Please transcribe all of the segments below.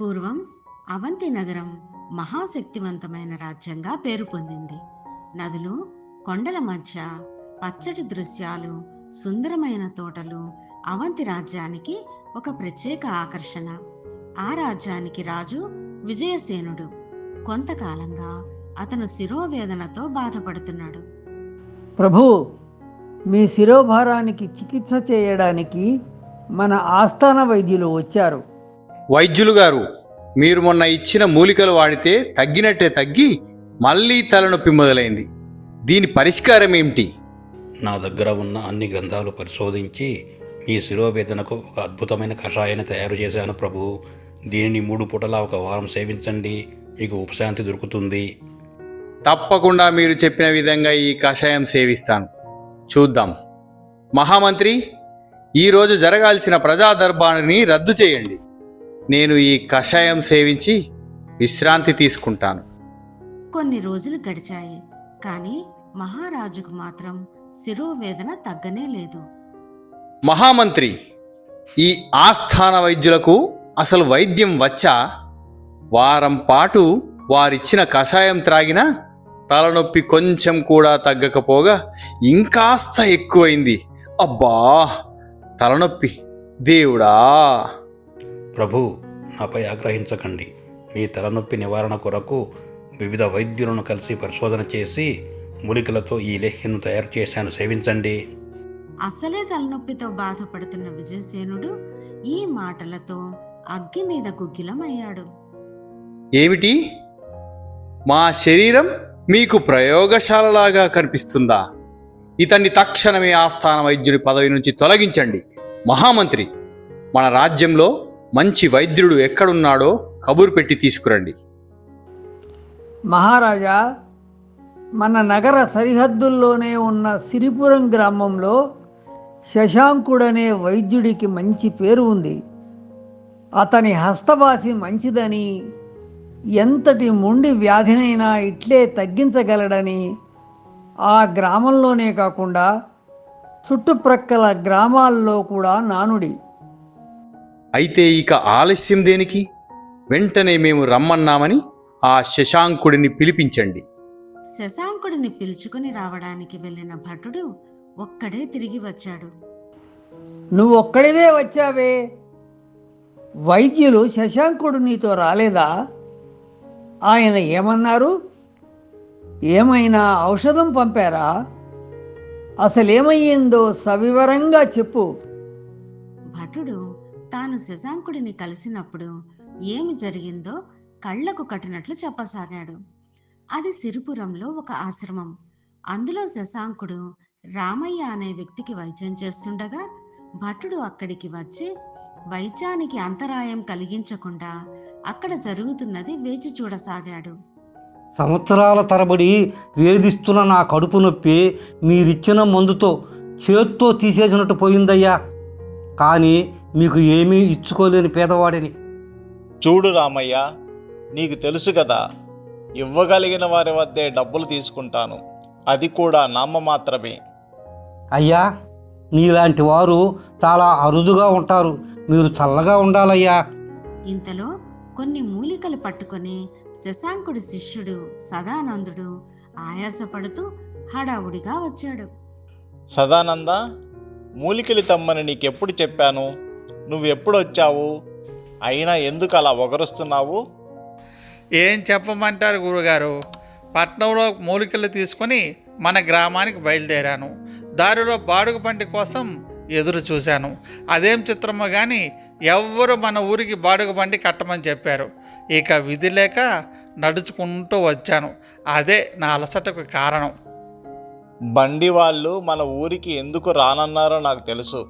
పూర్వం అవంతి నగరం మహాశక్తివంతమైన రాజ్యంగా పేరు పొందింది. నదులు కొండల మధ్య పచ్చటి దృశ్యాలు సుందరమైన తోటలు అవంతి రాజ్యానికి ఒక ప్రత్యేక ఆకర్షణ. ఆ రాజ్యానికి రాజు విజయసేనుడు. కొంతకాలంగా అతను శిరోవేదనతో బాధపడుతున్నాడు. ప్రభు మీ శిరోభారానికి చికిత్స చేయడానికి మన ఆస్థాన వైద్యులు వచ్చారు. వైద్యులు గారు మీరు మొన్న ఇచ్చిన మూలికలు వాడితే తగ్గినట్టే తగ్గి మళ్ళీ తలనొప్పి మొదలైంది. దీని పరిష్కారం ఏమిటి? నా దగ్గర ఉన్న అన్ని గ్రంథాలు పరిశోధించి మీ శిరోవేదనకు ఒక అద్భుతమైన కషాయాన్ని తయారు చేశాను ప్రభు. దీనిని మూడు పూటలా ఒక వారం సేవించండి. మీకు ఉపశాంతి దొరుకుతుంది. తప్పకుండా మీరు చెప్పిన విధంగా ఈ కషాయం సేవిస్తాను. చూద్దాం. మహామంత్రి ఈరోజు జరగాల్సిన ప్రజా దర్బారుని రద్దు చేయండి. నేను ఈ కషాయం సేవించి విశ్రాంతి తీసుకుంటాను. కొన్ని రోజులు గడిచాయి కానీ మహారాజుకు మాత్రం శిరోవేదన తగ్గనే లేదు. మహామంత్రి ఈ ఆస్థాన వైద్యులకు అసలు వైద్యం వచ్చా? వారం పాటు వారిచ్చిన కషాయం త్రాగినా తలనొప్పి కొంచెం కూడా తగ్గకపోగా ఇంకాస్త ఎక్కువైంది. అబ్బా! తలనొప్పి. దేవుడా! ప్రభు నాపై ఆగ్రహించకండి. మీ తలనొప్పి నివారణ కొరకు వివిధ వైద్యులను కలిసి పరిశోధన చేసి మూలికలతో ఈ లేహ్యను తయారు చేశాను. సేవించండి. అసలే తలనొప్పితో బాధపడుతున్న విజయసేనుడు ఈ మాటలతో అగ్గి మీద గుగ్గిలమయ్యాడు. ఏమిటి? మా శరీరం మీకు ప్రయోగశాలలాగా కనిపిస్తుందా? ఇతన్ని తక్షణమే ఆస్థాన వైద్యుడి పదవి నుంచి తొలగించండి. మహామంత్రి మన రాజ్యంలో మంచి వైద్యుడు ఎక్కడున్నాడో కబురు పెట్టి తీసుకురండి. మహారాజా మన నగర సరిహద్దుల్లోనే ఉన్న సిరిపురం గ్రామంలో శశాంకుడనే వైద్యుడికి మంచి పేరు ఉంది. అతని హస్తవాసి మంచిదని ఎంతటి మొండి వ్యాధినైనా ఇట్లే తగ్గించగలడని ఆ గ్రామంలోనే కాకుండా చుట్టుప్రక్కల గ్రామాల్లో కూడా నానుడి. అయితే ఇక ఆలస్యం దేనికి? వెంటనే మేము రమ్మన్నామని ఆ శశాంకుడిని పిలిపించండి. శశాంకుడిని పిలుచుకుని రావడానికి వెళ్ళిన భటుడు ఒక్కడే తిరిగి వచ్చాడు. నువ్వు ఒక్కడివే వచ్చావే? వైద్యులు శశాంకుడు నీతో రాలేదా? ఆయన ఏమన్నారు? ఏమైనా ఔషధం పంపారా? అసలేమయ్యిందో సవివరంగా చెప్పు. భటుడు తాను శశాంకుడిని కలిసినప్పుడు ఏమి జరిగిందో కళ్ళకు కట్టినట్లు చెప్పసాగాడు. అది సిరిపురంలో ఒక ఆశ్రమం. అందులో శశాంకుడు రామయ్య అనే వ్యక్తికి వైద్యం చేస్తుండగా భటుడు అక్కడికి వచ్చి వైద్యానికి అంతరాయం కలిగించకుండా అక్కడ జరుగుతున్నది వేచి చూడసాగాడు. సంవత్సరాల తరబడి వేధిస్తున్న నా కడుపు నొప్పి మీరిచ్చిన మందుతో చేత్తో తీసేసినట్టు పోయిందయ్యా. కానీ మీకు ఏమీ ఇచ్చుకోలేని పేదవాడిని. చూడు రామయ్య నీకు తెలుసు కదా ఇవ్వగలిగిన వారి వద్దే డబ్బులు తీసుకుంటాను. అది కూడా నామ మాత్రమే. అయ్యా మీలాంటి వారు చాలా అరుదుగా ఉంటారు. మీరు చల్లగా ఉండాలయ్యా. ఇంతలో కొన్ని మూలికలు పట్టుకొని శశాంకుడి శిష్యుడు సదానందుడు ఆయాసపడుతూ హడావుడిగా వచ్చాడు. సదానంద మూలికలు తమ్మని నీకెప్పుడు చెప్పాను? నువ్వెప్పుడు వచ్చావు అయినా ఎందుకు అలా ఒగరుస్తున్నావు ఏం చెప్పమంటారు గురుగారు? పట్నంలో మూలికలు తీసుకొని మన గ్రామానికి బయలుదేరాను. దారిలో బాడుగ బండి కోసం ఎదురు చూశాను. అదేం చిత్రమో కానీ ఎవ్వరు మన ఊరికి బాడుగ బండి కట్టమని చెప్పారు. ఇక విధి లేక నడుచుకుంటూ వచ్చాను. అదే నా అలసటకు కారణం. బండి వాళ్ళు మన ఊరికి ఎందుకు రానన్నారో నాకు తెలుసు.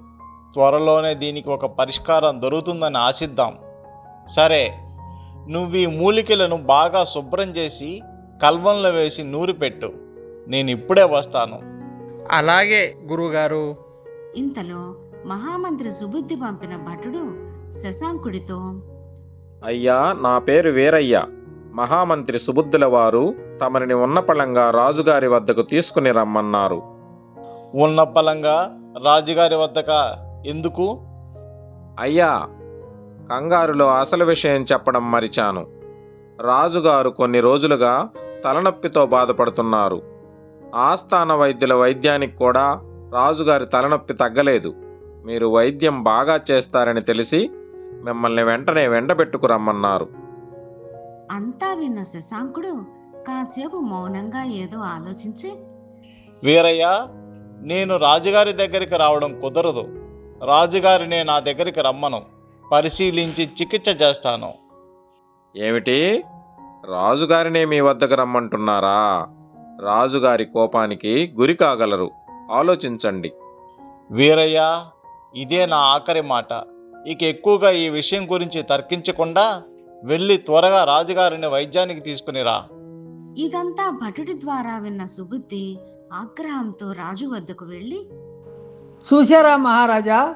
త్వరలోనే దీనికి ఒక పరిష్కారం దొరుకుతుందని ఆశిద్దాం. సరే నువ్వు ఈ మూలికలను బాగా శుభ్రం చేసి కల్వంలో వేసి నూరి పెట్టు. నేను ఇప్పుడే వస్తాను. అలాగే గురుగారు ఇంతలో మహామంత్రి సుబుద్ధి పంపిన భటుడు శశాంకుడితో అయ్యా నా పేరు వీరయ్య. మహామంత్రి సుబుద్ధుల వారు తమరిని ఉన్నపళంగా రాజుగారి వద్దకు తీసుకుని రమ్మన్నారు. ఉన్న పలంగా రాజుగారి వద్దక? ఎందుకు? అయ్యా కంగారులో అసలు విషయం చెప్పడం మరిచాను. రాజుగారు కొన్ని రోజులుగా తలనొప్పితో బాధపడుతున్నారు. ఆస్థాన వైద్యుల వైద్యానికి కూడా రాజుగారి తలనొప్పి తగ్గలేదు. మీరు వైద్యం బాగా చేస్తారని తెలిసి మిమ్మల్ని వెంటనే వెంటబెట్టుకురమ్మన్నారు అంతా విన్న శశాంకుడు కాసేపు మౌనంగా ఏదో ఆలోచించి వీరయ్య నేను రాజుగారి దగ్గరికి రావడం కుదరదు. రాజుగారినే నా దగ్గరికి రమ్మను. పరిశీలించి చికిత్స చేస్తాను. ఏమిటి? రాజుగారినే మీ వద్దకు రమ్మంటున్నారా? రాజుగారి కోపానికి గురి కాగలరు. ఆలోచించండి. వీరయ్య ఇదే నా ఆఖరి మాట. ఇక ఎక్కువగా ఈ విషయం గురించి తర్కించకుండా వెళ్ళి త్వరగా రాజుగారిని వైద్యానికి తీసుకునిరా ఇదంతా భటుడి ద్వారా విన్న సుబుద్ధి ఆగ్రహంతో రాజు వద్దకు వెళ్ళి చూశారా మహారాజా?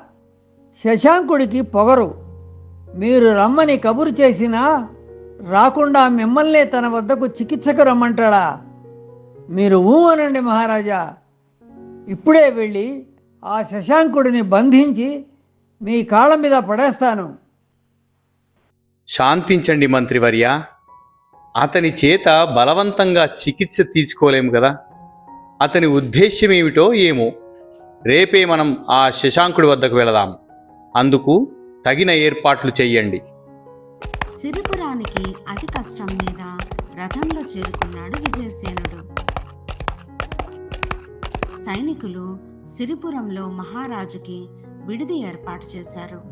శశాంకుడికి పొగరు. మీరు రమ్మని కబురు చేసినా రాకుండా మిమ్మల్నే తన వద్దకు చికిత్సకు రమ్మంటాడా? మీరు ఊ అనండి మహారాజా. ఇప్పుడే వెళ్ళి ఆ శశాంకుడిని బంధించి మీ కాళ్ళ మీద పడేస్తాను. శాంతించండి మంత్రివర్య. అతని చేత బలవంతంగా చికిత్స తీర్చుకోలేము కదా. అతని ఉద్దేశ్యం ఏమిటో ఏమో. రేపే మనం ఆ శశాంకుడి వద్దకు వెళదాం. అందుకు తగిన ఏర్పాట్లు చెయ్యండి. సిరిపురానికి అతి కష్టం మీద రథంలో చేరుకున్నాడు విజయసేనుడు. సైనికులు సిరిపురంలో మహారాజుకి విడిది ఏర్పాటు చేశారు.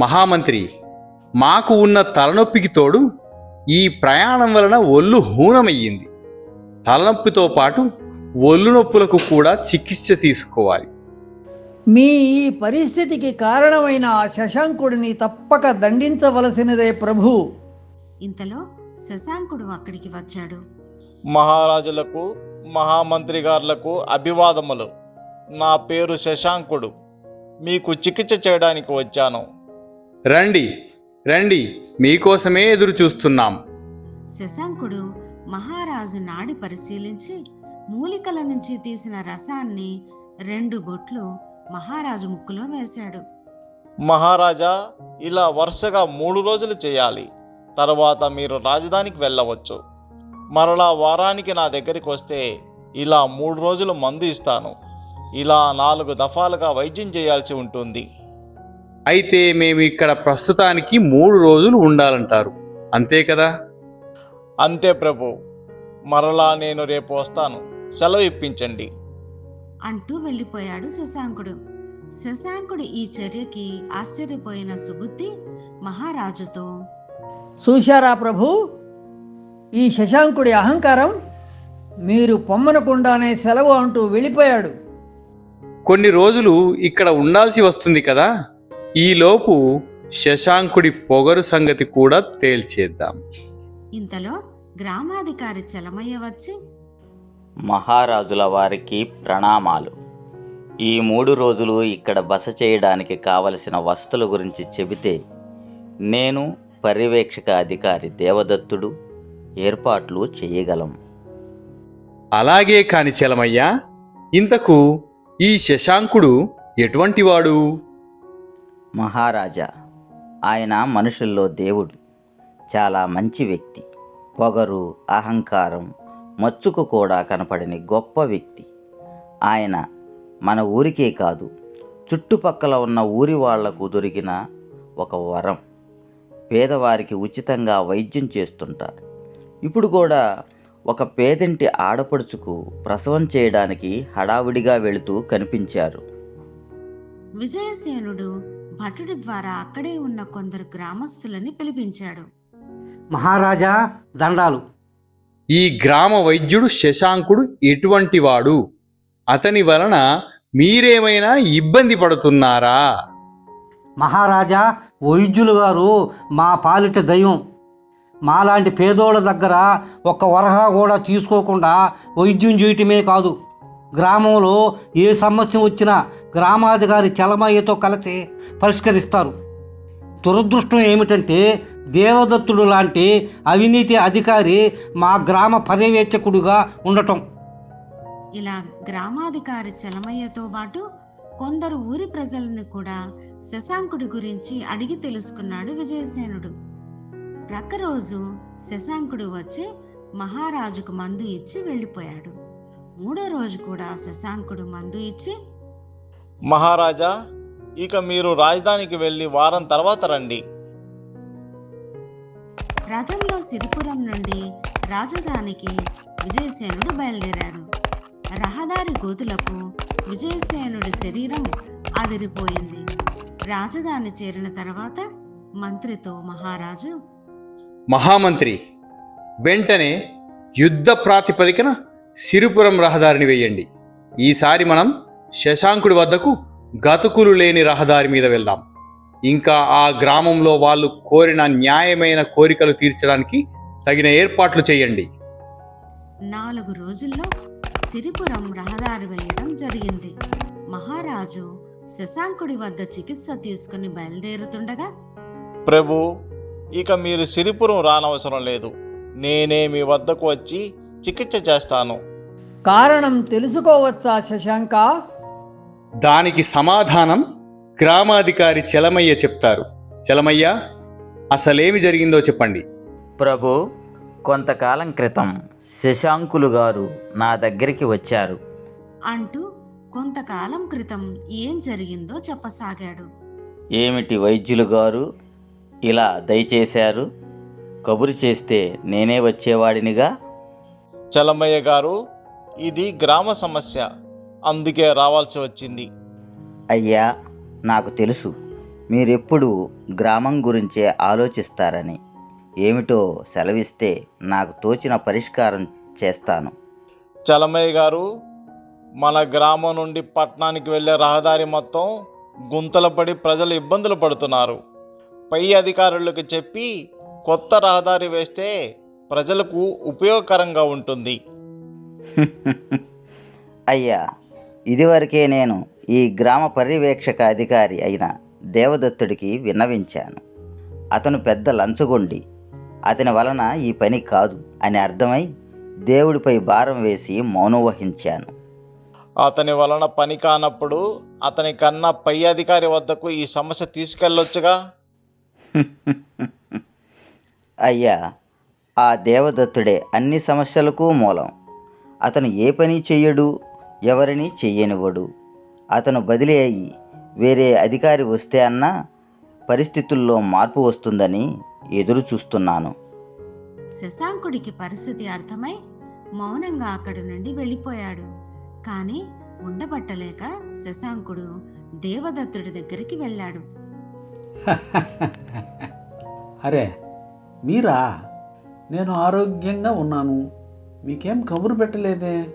మహామంత్రి మాకు ఉన్న తలనొప్పికి తోడు ఈ ప్రయాణం వలన ఒళ్ళు హూనమయ్యింది. తలనొప్పితో పాటు ఒళ్ళు నొప్పులకు కూడా చికిత్స తీసుకోవాలి. మీ ఈ పరిస్థితికి కారణమైన ఆ శశాంకుడిని తప్పక దండించవలసినదే ప్రభు. ఇంతలో శశాంకుడు అక్కడికి వచ్చాడు. మహారాజులకు మహామంత్రి గారులకు అభివాదములు. నా పేరు శశాంకుడు. మీకు చికిత్స చేయడానికి వచ్చాను. రండి రండి మీకోసమే ఎదురు చూస్తున్నాం శశాంకుడు మహారాజు నాడి పరిశీలించి మూలికల నుంచి తీసిన రసాన్ని రెండు బొట్లు మహారాజు ముక్కులో వేశాడు. మహారాజా ఇలా వరుసగా మూడు రోజులు చేయాలి. తర్వాత మీరు రాజధానికి వెళ్ళవచ్చు. మరలా వారానికి నా దగ్గరికి వస్తే ఇలా మూడు రోజులు మందు ఇస్తాను. ఇలా నాలుగు దఫాలుగా వైద్యం చేయాల్సి ఉంటుంది. అయితే మేము ఇక్కడ ప్రస్తుతానికి మూడు రోజులు ఉండాలంటారు. అంతే కదా? అంతే ప్రభు. మరలా నేను రేపు వస్తాను. సెలవు ఇప్పించండి అంటూ వెళ్ళిపోయాడు శశాంకుడు. శశాంకుడు ఈ చర్యకి ఆశ్చర్యపోయిన సుబుద్ధి మహారాజుతో చూశారా ప్రభు ఈ శశాంకుడి అహంకారం మీరు పొమ్మనకుండానే సెలవు అంటూ వెళ్ళిపోయాడు. కొన్ని రోజులు ఇక్కడ ఉండాల్సి వస్తుంది కదా ఈలోపు శశాంకుడి పొగరు సంగతి కూడా తేల్చేద్దాం. ఇంతలో గ్రామాధికారి చలమయ్య వచ్చి మహారాజుల వారికి ప్రణామాలు. ఈ మూడు రోజులు ఇక్కడ బస చేయడానికి కావలసిన వస్తువుల గురించి చెబితే నేను పర్యవేక్షక అధికారి దేవదత్తుడు ఏర్పాట్లు చేయగలం. అలాగే కాని చలమయ్య ఇంతకు ఈ శశాంకుడు ఎటువంటివాడు? మహారాజా ఆయన మనుషుల్లో దేవుడు చాలా మంచి వ్యక్తి. పొగరు అహంకారం మచ్చుకు కూడా కనపడని గొప్ప వ్యక్తి. ఆయన మన ఊరికే కాదు చుట్టుపక్కల ఉన్న ఊరి వాళ్ళకు దొరికిన ఒక వరం. పేదవారికి ఉచితంగా వైద్యం చేస్తుంటారు. ఇప్పుడు కూడా ఒక పేదింటి ఆడపడుచుకు ప్రసవం చేయడానికి హడావిడిగా వెళుతూ కనిపించారు. విజయసేనుడు భటుడి ద్వారా అక్కడే ఉన్న కొందరు గ్రామస్తులని పిలిపించాడు. మహారాజా దండాలు. ఈ గ్రామ వైద్యుడు శశాంకుడు ఎటువంటి వాడు అతని వలన మీరేమైనా ఇబ్బంది పడుతున్నారా? మహారాజా వైద్యులు గారు మా పాలిట దైవం. మాలాంటి పేదోళ్ళ దగ్గర ఒక్క వరహా కూడా తీసుకోకుండా వైద్యం చేయటమే కాదు. గ్రామంలో ఏ సమస్య వచ్చినా గ్రామాధికారి చలమయ్యతో కలిసి పరిష్కరిస్తారు. దురదృష్టం ఏమిటంటే దేవదత్తుడు లాంటి అవినీతి అధికారి మా గ్రామ పర్యవేక్షకుడిగా ఉండటం. ఇలా గ్రామాధికారి చలమయ్యతో పాటు కొందరు ఊరి ప్రజలను కూడా శశాంకుడి గురించి అడిగి తెలుసుకున్నాడు విజయసేనుడు. ప్రక్కరోజు శశాంకుడు వచ్చి మహారాజుకు మందు ఇచ్చి వెళ్ళిపోయాడు. మూడో రోజు కూడా శశాంకుడు మందు ఇచ్చి మహారాజా ఇక మీరు రాజధానికి వెళ్ళి వారం తర్వాత రండి. రథంలో సిరిపురం నుండి రాజధానికి విజయసేనుడు బయలుదేరాడు. రహదారి గోతులకు విజయసేనుడి శరీరం అదిరిపోయింది. రాజధాని చేరిన తర్వాత మంత్రితో మహారాజు మహామంత్రి వెంటనే యుద్ధ ప్రాతిపదికన సిరిపురం రహదారిని వేయండి. ఈసారి మనం శశాంకుడి వద్దకు గతుకులు లేని రహదారి మీద వెళ్దాం. ఇంకా ఆ గ్రామంలో వాళ్ళు కోరిన న్యాయమైన కోరికలు తీర్చడానికి తగిన ఏర్పాట్లు చేయండి. నాలుగు రోజుల్లో సిరిపురం రహదారి వేయడం జరిగింది. మహారాజు శశాంకుడి వద్ద చికిత్స తీసుకుని బయలుదేరుతుండగా ప్రభు ఇక మీరు సిరిపురం రానవసరం లేదు. నేనే మీ వద్దకు వచ్చి చికిత్స చేస్తాను. కారణం తెలుసుకోవచ్చా శశాంక? దానికి సమాధానం గ్రామాధికారి చలమయ్య చెప్తారు. చలమయ్య అసలేమి జరిగిందో చెప్పండి. ప్రభు కొంతకాలం క్రితం శశాంకులు గారు నా దగ్గరికి వచ్చారు. అంటూ కొంతకాలం క్రితం ఏం జరిగిందో చెప్పసాగాడు. ఏమిటి వైద్యులు గారు ఇలా దయచేశారు? కబురు చేస్తే నేనే వచ్చేవాడినిగా? చలమయ్య గారు ఇది గ్రామ సమస్య. అందుకే రావాల్సి వచ్చింది. అయ్యా నాకు తెలుసు. మీరెప్పుడు గ్రామం గురించే ఆలోచిస్తారని. ఏమిటో సెలవిస్తే నాకు తోచిన పరిష్కారం చేస్తాను. చలమయ్య గారు మన గ్రామం నుండి పట్టణానికి వెళ్ళే రహదారి మొత్తం గుంతలు పడి ప్రజలు ఇబ్బందులు పడుతున్నారు. పై అధికారులకు చెప్పి కొత్త రహదారి వేస్తే ప్రజలకు ఉపయోగకరంగా ఉంటుంది. అయ్యా ఇదివరకే నేను ఈ గ్రామ పర్యవేక్షక అధికారి అయిన దేవదత్తుడికి విన్నవించాను. అతను పెద్ద లంచగొండి. అతని వలన ఈ పని కాదు అని అర్థమై దేవుడిపై భారం వేసి మౌనం వహించాను అతని వలన పని కానప్పుడు అతని కన్నా పై అధికారి వద్దకు ఈ సమస్య తీసుకెళ్ళొచ్చుగా? అయ్యా ఆ దేవదత్తుడే అన్ని సమస్యలకు మూలం. అతను ఏ పని చెయ్యడు ఎవరిని చెయ్యనివ్వడు. అతను బదిలీ అయ్యి వేరే అధికారి వస్తే అన్నా పరిస్థితుల్లో మార్పు వస్తుందని ఎదురు చూస్తున్నాను. శశాంకుడికి పరిస్థితి అర్థమై మౌనంగా అక్కడి నుండి వెళ్ళిపోయాడు. కానీ ఉండబట్టలేక శశాంకుడు దేవదత్తుడి దగ్గరికి వెళ్ళాడు. అరే మీరా? నేను ఆరోగ్యంగా ఉన్నాను. మీకేం కబురు పెట్టలేదే?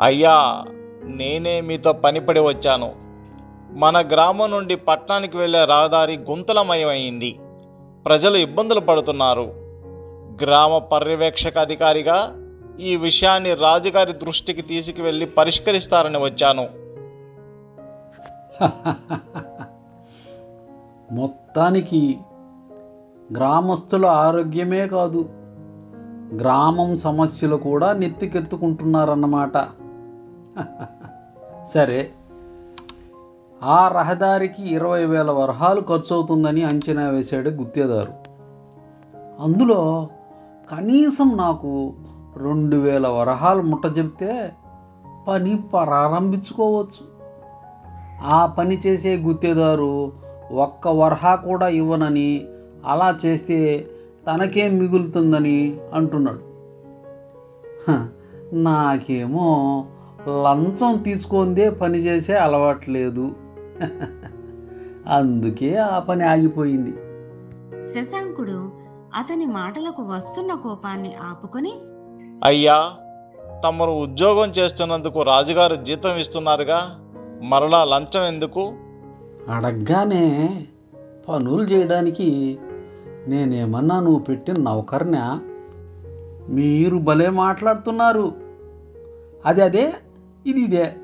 అయ్యా నేనే మీతో పనిపడి వచ్చాను. మన గ్రామం నుండి పట్టణానికి వెళ్ళే రహదారి గుంతలమయమైంది. ప్రజలు ఇబ్బందులు పడుతున్నారు. గ్రామ పర్యవేక్షక అధికారిగా ఈ విషయాన్ని రాజుగారి దృష్టికి తీసుకువెళ్ళి పరిష్కరిస్తారని వచ్చాను. మొత్తానికి గ్రామస్తుల ఆరోగ్యమే కాదు గ్రామం సమస్యలు కూడా నెత్తికెత్తుకుంటున్నారన్నమాట. సరే ఆ రహదారికి ఇరవై వేల వరహాలు ఖర్చు అవుతుందని అంచనా వేశాడు గుత్తేదారు. అందులో కనీసం నాకు రెండు వేల వరహాలు ముట్ట చెప్తే పని ప్రారంభించుకోవచ్చు. ఆ పని చేసే గుత్తేదారు ఒక్క వరహా కూడా ఇవ్వనని అలా చేస్తే తనకేం మిగులుతుందని అంటున్నాడు. నాకేమో లంచం తీసుకుందే పని చేసే అలవాట్లేదు. అందుకే ఆ పని ఆగిపోయింది. శశాంకుడు అతని మాటలకు వస్తున్న కోపాన్ని ఆపుకొని అయ్యా తమరు ఉద్యోగం చేస్తున్నందుకు రాజుగారు జీతం ఇస్తున్నారుగా మరలా లంచం ఎందుకు? అడగ్గానే పనులు చేయడానికి నేనేమన్నా నువ్వు పెట్టిన నౌకర్నా? మీరు భలే మాట్లాడుతున్నారు. అది అదే ఇది ఇదే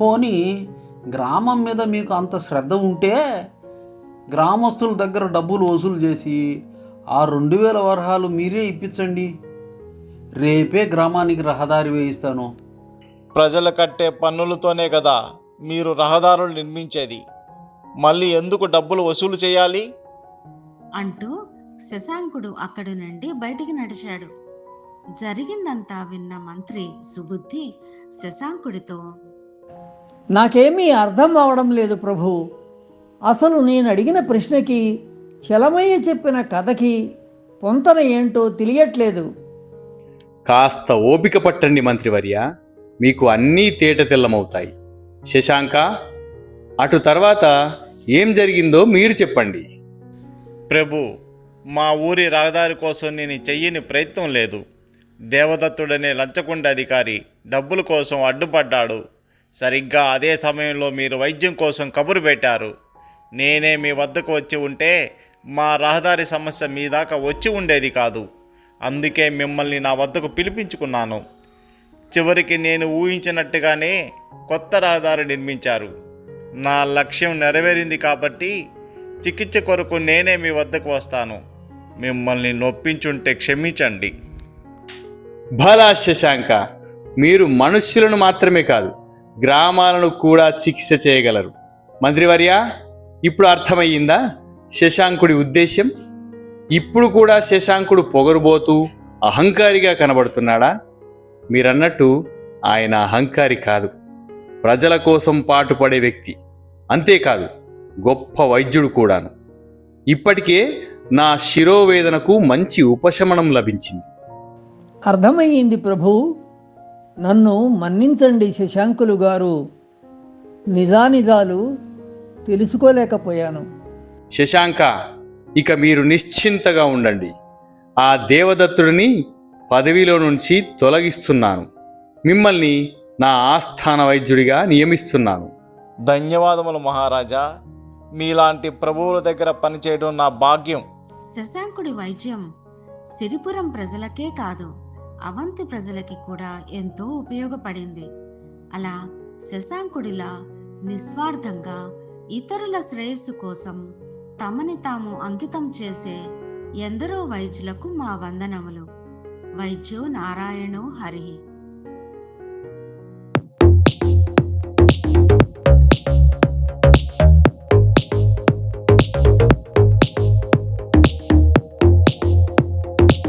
పోనీ గ్రామం మీద మీకు అంత శ్రద్ధ ఉంటే గ్రామస్తుల దగ్గర డబ్బులు వసూలు చేసి ఆ రెండు వేల వరహాలు మీరే ఇప్పించండి. రేపే గ్రామానికి రహదారి వేయిస్తాను. ప్రజలు కట్టే పన్నులతోనే కదా మీరు రహదారులు నిర్మించేది. మళ్ళీ ఎందుకు డబ్బులు వసూలు చేయాలి? అంటూ శశాంకుడు అక్కడి నుండి బయటికి నడిచాడు. జరిగిందంతా విన్న మంత్రి సుబుద్ధి శశాంకుడితో నాకేమీ అర్థం అవడం లేదు ప్రభు. అసలు నేను అడిగిన ప్రశ్నకి చలమయ్య చెప్పిన కథకి పొంతన ఏంటో తెలియట్లేదు. కాస్త ఓపిక పట్టండి మంత్రివర్య మీకు అన్నీ తేట తెల్లమవుతాయి. శశాంక అటు తర్వాత ఏం జరిగిందో మీరు చెప్పండి. ప్రభు మా ఊరి రహదారి కోసం నేను చెయ్యని ప్రయత్నం లేదు. దేవదత్తుడనే లంచకొండ అధికారి డబ్బుల కోసం అడ్డుపడ్డాడు. సరిగ్గా అదే సమయంలో మీరు వైద్యం కోసం కబురు పెట్టారు. నేనే మీ వద్దకు వచ్చి ఉంటే మా రహదారి సమస్య మీ దాకా వచ్చి ఉండేది కాదు. అందుకే మిమ్మల్ని నా వద్దకు పిలిపించుకున్నాను. చివరికి నేను ఊహించినట్టుగానే కొత్త రహదారి నిర్మించారు. నా లక్ష్యం నెరవేరింది కాబట్టి చికిత్స కొరకు నేనే మీ వద్దకు వస్తాను. మిమ్మల్ని నొప్పించుంటే క్షమించండి. భలా శశాంక మీరు మనుష్యులను మాత్రమే కాదు గ్రామాలను కూడా చికిత్స చేయగలరు. మంత్రివర్య ఇప్పుడు అర్థమయ్యిందా? శశాంకుడి ఉద్దేశ్యం? ఇప్పుడు కూడా శశాంకుడు పొగరుబోతూ అహంకారిగా కనబడుతున్నాడా? మీరన్నట్టు ఆయన అహంకారి కాదు. ప్రజల కోసం పాటుపడే వ్యక్తి. అంతేకాదు గొప్ప వైద్యుడు కూడాను. ఇప్పటికే నా శిరోవేదనకు మంచి ఉపశమనం లభించింది. అర్థమయ్యింది ప్రభు. నన్ను మన్నించండి శశాంకులు గారు. నిజానిజాలు తెలుసుకోలేకపోయాను. శశాంక ఇక మీరు నిశ్చింతగా ఉండండి. ఆ దేవదత్తుడిని పదవిలో నుంచి తొలగిస్తున్నాను. మిమ్మల్ని నా ఆస్థాన వైద్యుడిగా నియమిస్తున్నాను. ధన్యవాదములు మహారాజా. మీలాంటి ప్రభువుల దగ్గర పనిచేయడం నా భాగ్యం. శశాంకుడి వైద్యం సిరిపురం ప్రజలకే కాదు. అవంతి ప్రజలకి కూడా ఎంతో ఉపయోగపడింది. అలా శశాంకుడిలా నిస్వార్థంగా ఇతరుల శ్రేయస్సు కోసం తమని తాము అంకితం చేసే ఎందరో వైద్యులకు మా వందనములు. వైద్యో నారాయణో హరి.